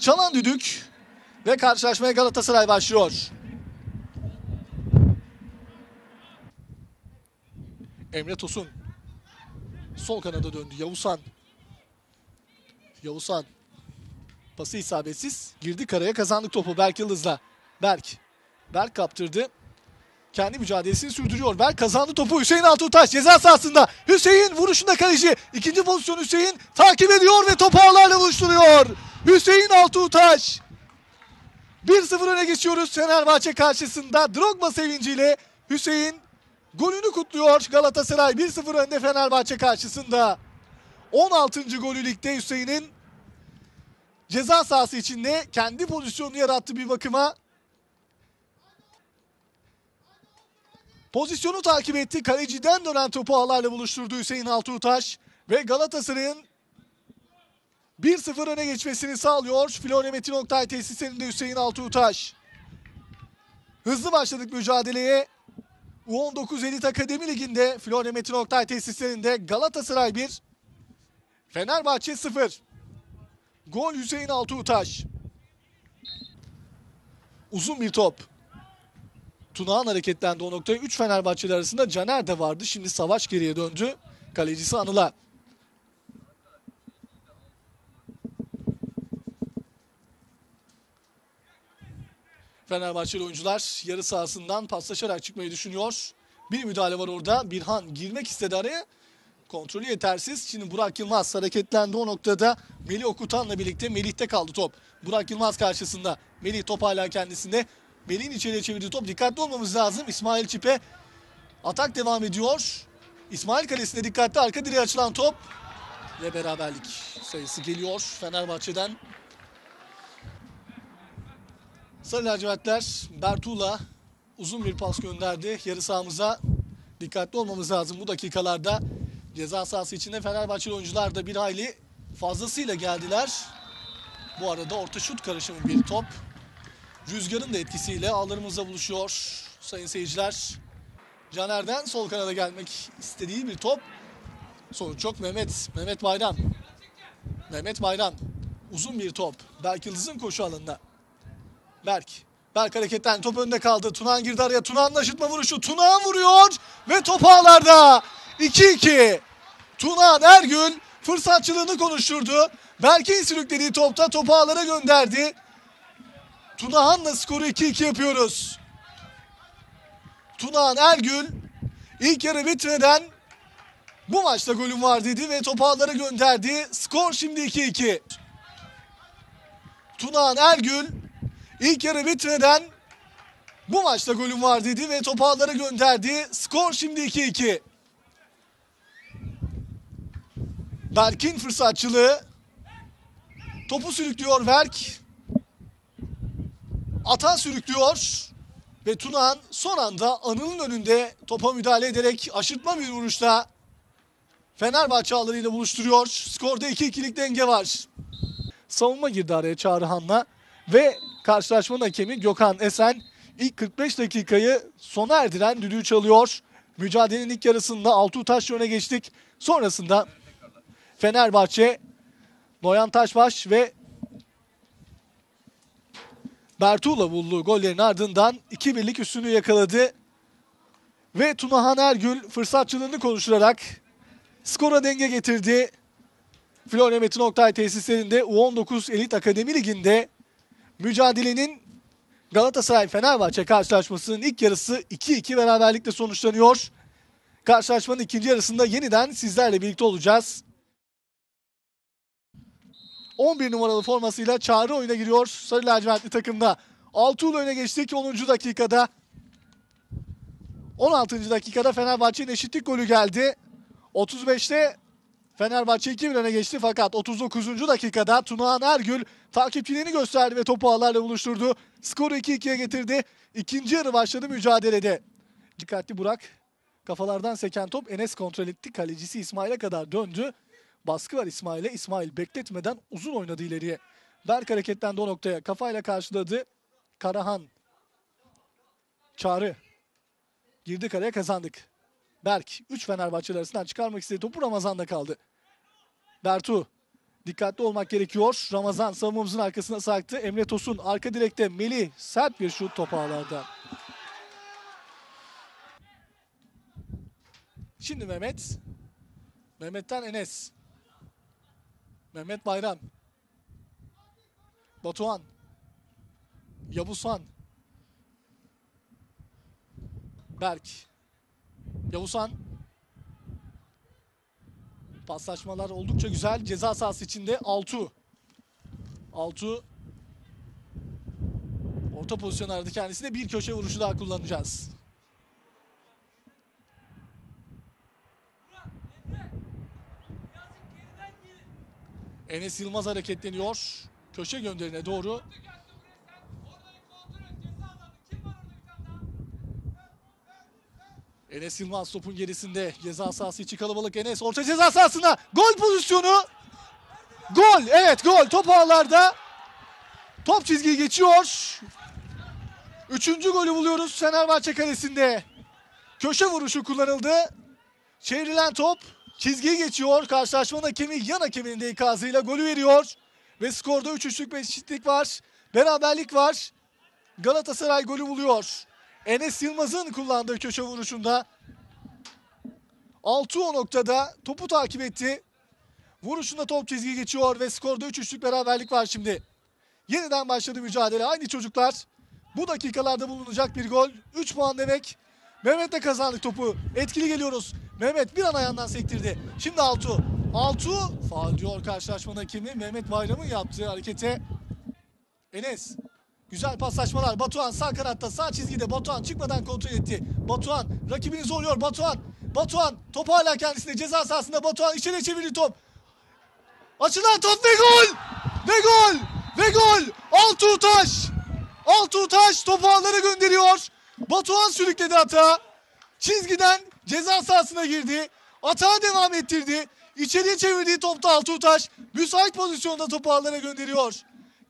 Çalan düdük ve karşılaşmaya Galatasaray başlıyor. Emre Tosun. Sol kanada döndü. Yavuzhan. Yavuzhan. Pası isabetsiz. Girdi karaya kazandık topu Berk Yıldız'la. Berk. Berk kaptırdı. Kendi mücadelesini sürdürüyor. Berk kazandı topu. Hüseyin Altuntaş ceza sahasında. Hüseyin vuruşunda kaleci. İkinci pozisyon Hüseyin takip ediyor ve topu ağlarla buluşturuyor. Hüseyin Altuntaş. 1-0 öne geçiyoruz Fenerbahçe karşısında. Drogba sevinciyle Hüseyin golünü kutluyor. Galatasaray 1-0 önde Fenerbahçe karşısında. 16. golü ligde Hüseyin'in ceza sahası içinde kendi pozisyonunu yarattı bir bakıma. Pozisyonu takip etti. Kaleciden dönen topu ağlarla buluşturdu Hüseyin Altuğtaş. Ve Galatasaray'ın 1-0 öne geçmesini sağlıyor. Florya Metin Oktay tesislerinde Hüseyin Altuğtaş. Hızlı başladık mücadeleye. U19 Elit Akademi Ligi'nde Florya Metin Oktay tesislerinde Galatasaray 1, Fenerbahçe 0. Gol Hüseyin Altuğtaş. Uzun bir top. Tunağan hareketlendi o noktaya. 3 Fenerbahçeli arasında Caner de vardı. Şimdi Savaş geriye döndü. Kalecisi Anıl'a. Fenerbahçeli oyuncular yarı sahasından paslaşarak çıkmayı düşünüyor. Bir müdahale var orada. Birhan girmek istedi araya. Kontrolü yetersiz. Şimdi Burak Yılmaz hareketlendi o noktada. Melih Okutan'la birlikte Melih'te kaldı top. Burak Yılmaz karşısında. Melih top hala kendisinde. Melih'in içeriye çevirdiği top. Dikkatli olmamız lazım. İsmail Çipe atak devam ediyor. İsmail Kalesi'nde dikkatli arka direğe açılan top. Ve beraberlik sayısı geliyor Fenerbahçe'den. Sarı lacivertler Bertuğ'la uzun bir pas gönderdi. Yarı sahamıza dikkatli olmamız lazım bu dakikalarda. Ceza sahası içinde Fenerbahçeli oyuncular da bir hayli fazlasıyla geldiler. Bu arada orta şut karışımı bir top. Rüzgarın da etkisiyle ağlarımızla buluşuyor sayın seyirciler. Caner'den sol kanada gelmek istediği bir top. Sonuç yok Mehmet. Mehmet Bayram. Mehmet Bayram. Uzun bir top. Berk Yıldız'ın koşu alanında. Berk. Berk hareketten top önünde kaldı. Tunan girdi araya. Tunağan'ın aşırtma vuruşu. Tunağan vuruyor ve top ağlarda. 2-2. Tunağan Ergül fırsatçılığını konuşturdu. Berk'in sürüklediği topta topu ağlara gönderdi. Tunahan'la skoru 2-2 yapıyoruz. Tunahan Ergül ilk yarı bitmeden bu maçta golüm var dedi ve topu ağlara gönderdi. Skor şimdi 2-2. Tunahan Ergül ilk yarı bitmeden bu maçta golüm var dedi ve topu ağlara gönderdi. Skor şimdi 2-2. Berk'in fırsatçılığı. Topu sürüklüyor Berk. Ata sürüklüyor. Ve Tunahan son anda Anıl'ın önünde topa müdahale ederek aşırtma bir vuruşla Fenerbahçe ağlarıyla buluşturuyor. Skorda 2-2'lik denge var. Savunma girdi araya Çağrıhan'la ve karşılaşmanın hakemi Gökhan Esen ilk 45 dakikayı sona erdiren düdüğü çalıyor. Mücadelenin ilk yarısında Altuğ Taş öne geçtik. Sonrasında Fenerbahçe Noyan Taşbaş ve Bertuğ'la bulduğu gollerin ardından 2-1'lik üstünlüğü yakaladı. Ve Tunahan Ergül fırsatçılığını konuşturarak skora denge getirdi. Florya Metin Oktay tesislerinde U19 Elit Akademi Ligi'nde mücadelenin Galatasaray-Fenerbahçe karşılaşmasının ilk yarısı 2-2 beraberlikle sonuçlanıyor. Karşılaşmanın ikinci yarısında yeniden sizlerle birlikte olacağız. 11 numaralı formasıyla Çağrı oyuna giriyor Sarı lacivertli takımda. Altuğ'la öne geçtik 10. dakikada. 16. dakikada Fenerbahçe'nin eşitlik golü geldi. 35'te Fenerbahçe 2-1 öne geçti fakat 39. dakikada Tunağan Ergül takipçiliğini gösterdi ve topu ağlarla buluşturdu. Skoru 2-2'ye getirdi. İkinci yarı başladı mücadelede. Dikkatli Burak. Kafalardan seken top Enes kontrol etti. Kalecisi İsmail'e kadar döndü. Baskı var İsmail'e. İsmail bekletmeden uzun oynadı ileriye. Berk hareketlendi o noktaya. Kafayla karşıladı. Karahan. Çağrı. Girdi kareye kazandık. Berk 3 Fenerbahçeli arasından çıkarmak istedi. Topu Ramazan'da kaldı. Bertu. Dikkatli olmak gerekiyor. Ramazan savunmamızın arkasına sarktı. Emre Tosun arka direkte Melih sert bir şut top ağlarda. Şimdi Mehmet. Mehmet'ten Enes. Mehmet Bayram. Batuhan. Yavuzhan. Berk. Yavuzhan. Paslaşmalar oldukça güzel. Ceza sahası içinde Altu. Altu. Orta pozisyonu aradı kendisine. Bir köşe vuruşu daha kullanacağız. Enes Yılmaz hareketleniyor. Köşe gönderine doğru. Enes Yılmaz topun gerisinde. Ceza sahası içi kalabalık Enes. Orta ceza sahasına. Gol pozisyonu. Gol. Evet gol. Top ağlarda. Top çizgiyi geçiyor. Üçüncü golü buluyoruz Fenerbahçe kalesinde. Köşe vuruşu kullanıldı. Çevrilen top çizgiyi geçiyor. Karşılaşmanın hakemi yan hakeminin de ikazıyla golü veriyor. Ve skorda 3-3'lük bir eşitlik var. Beraberlik var. Galatasaray golü buluyor. Enes Yılmaz'ın kullandığı köşe vuruşunda 6 o noktada topu takip etti. Vuruşunda top çizgi geçiyor ve skorda 3-3'lük beraberlik var şimdi. Yeniden başladı mücadele. Aynı çocuklar. Bu dakikalarda bulunacak bir gol. 3 puan demek. Mehmet'le kazandık topu. Etkili geliyoruz. Mehmet bir an ayağından sektirdi. Şimdi Altu. Altu faal diyor karşılaşmanın hakemi. Mehmet Bayram'ın yaptığı harekete. Enes. Güzel paslaşmalar. Batuhan sağ kanatta sağ çizgide. Batuhan çıkmadan kontrol etti. Batuhan rakibini zorluyor. Batuhan. Batuhan top hala kendisinde ceza sahasında. Batuhan içeri çevirdi top. Açılan top ve gol! Ve gol! Ve gol! Altuğ Taş! Altuğ Taş topu ağlara gönderiyor. Batuhan sürükledi hata. Çizgiden ceza sahasına girdi. Atağa devam ettirdi. İçeriye çevirdiği topta Altuğ Taş müsait pozisyonda topu ağlara gönderiyor.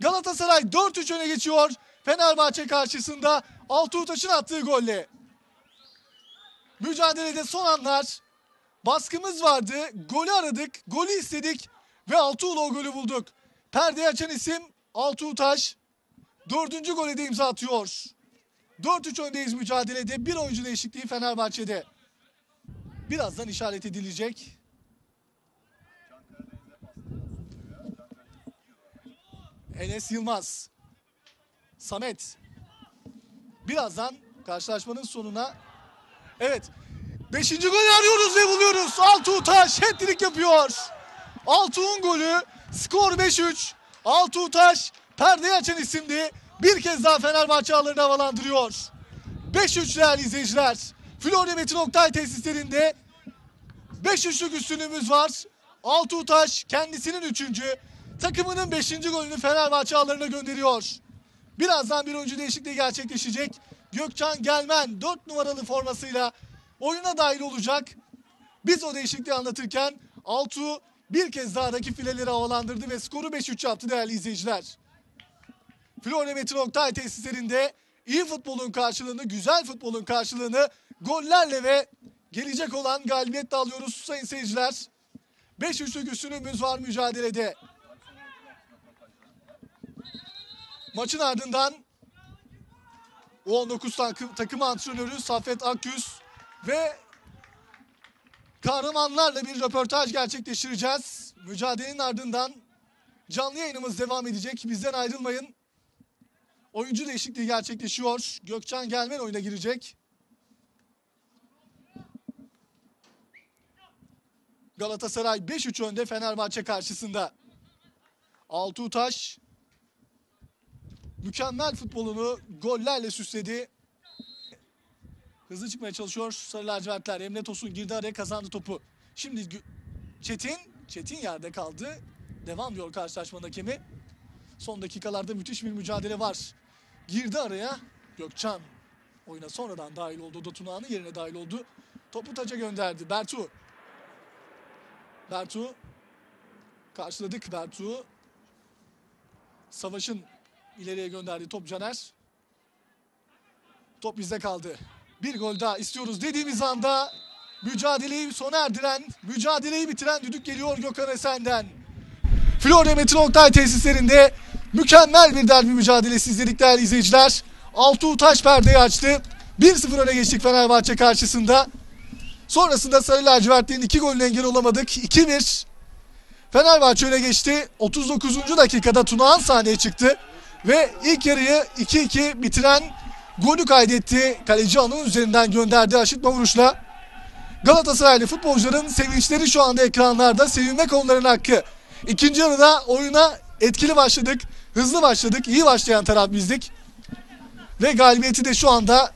Galatasaray 4-3 öne geçiyor. Fenerbahçe karşısında Altuğ Taş'ın attığı golle. Mücadelede son anlar. Baskımız vardı. Golü aradık. Golü istedik. Ve Altuğ'la o golü bulduk. Perdeyi açan isim Altuğ Taş. Dördüncü gole de imza atıyor. 4-3 öndeyiz mücadelede. Bir oyuncu değişikliği Fenerbahçe'de. Birazdan işaret edilecek. Enes Yılmaz. Samet. Birazdan karşılaşmanın sonuna Evet. Beşinci golü arıyoruz ve buluyoruz. Altuğ Taş hat-trick yapıyor. Altuğ'un golü. Skor 5-3. Altuğ Taş perdeyi açan isimdi. Bir kez daha Fenerbahçe ağlarını havalandırıyor. 5-3 değerli izleyiciler. Florya Metin Oktay tesislerinde 5-3'lük üstünlüğümüz var. Altuğ Taş kendisinin üçüncü. Takımının beşinci golünü Fenerbahçe ağlarına gönderiyor. Birazdan bir oyuncu değişikliği gerçekleşecek. Gökçen Gelmen 4 numaralı formasıyla oyuna dahil olacak. Biz o değişikliği anlatırken Altuğ bir kez daha rakip fileleri havalandırdı ve skoru 5-3 yaptı değerli izleyiciler. Florya Metin Oktay tesislerinde iyi futbolun karşılığını, güzel futbolun karşılığını gollerle ve gelecek olan galibiyetle alıyoruz sayın seyirciler. 5-3'lük üstünlüğümüz var mücadelede. Maçın ardından U19 takım, takım antrenörü Saffet Akgüz ve kahramanlarla bir röportaj gerçekleştireceğiz. Mücadelenin ardından canlı yayınımız devam edecek. Bizden ayrılmayın. Oyuncu değişikliği gerçekleşiyor. Gökçen Gelmen oyuna girecek. Galatasaray 5-3 önde Fenerbahçe karşısında. Altuğ Taş mükemmel futbolunu gollerle süsledi. Hızlı çıkmaya çalışıyor Sarı lacivertler. Emre Tosun girdi araya kazandı topu. Şimdi Çetin, Çetin yerde kaldı. Devam diyor karşılaşmanın hakemi. Son dakikalarda müthiş bir mücadele var. Girdi araya Gökçen. Oyuna sonradan dahil oldu. Dotunağının yerine dahil oldu. Topu taca gönderdi. Bertu. Bertu. Karşıladık Bertu. Savaş'ın ileriye gönderdiği top Caner. Top bizde kaldı. Bir gol daha istiyoruz dediğimiz anda mücadeleyi sona erdiren, mücadeleyi bitiren düdük geliyor Gökhan Esen'den. Florya Metin Oktay tesislerinde mükemmel bir derbi mücadelesi izledik değerli izleyiciler. Altuğ taş perdeyi açtı. 1-0 öne geçtik Fenerbahçe karşısında. Sonrasında Sarı Lacivertlerin iki golüne engel olamadık. 2-1 Fenerbahçe öne geçti. 39. dakikada Tunağan sahneye çıktı. Ve ilk yarıyı 2-2 bitiren golü kaydetti. Kaleci Anıl üzerinden gönderdi aşıtma vuruşla. Galatasaraylı futbolcuların sevinçleri şu anda ekranlarda. Sevinmek onların hakkı. İkinci yarıda oyuna etkili başladık. Hızlı başladık. iyi başlayan taraf bizdik. Ve galibiyeti de şu anda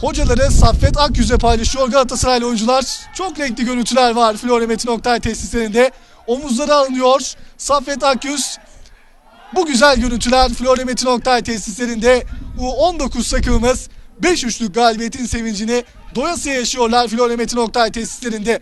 hocaları Saffet Akyüz'e paylaşıyor Galatasaraylı oyuncular. Çok renkli görüntüler var Florya Metin Oktay tesislerinde. Omuzları alınıyor. Saffet Akyüz bu güzel görüntüler Florya Metin Oktay tesislerinde U19 takımımız 5 üçlük galibiyetin sevincini doyasıya yaşıyorlar Florya Metin Oktay tesislerinde.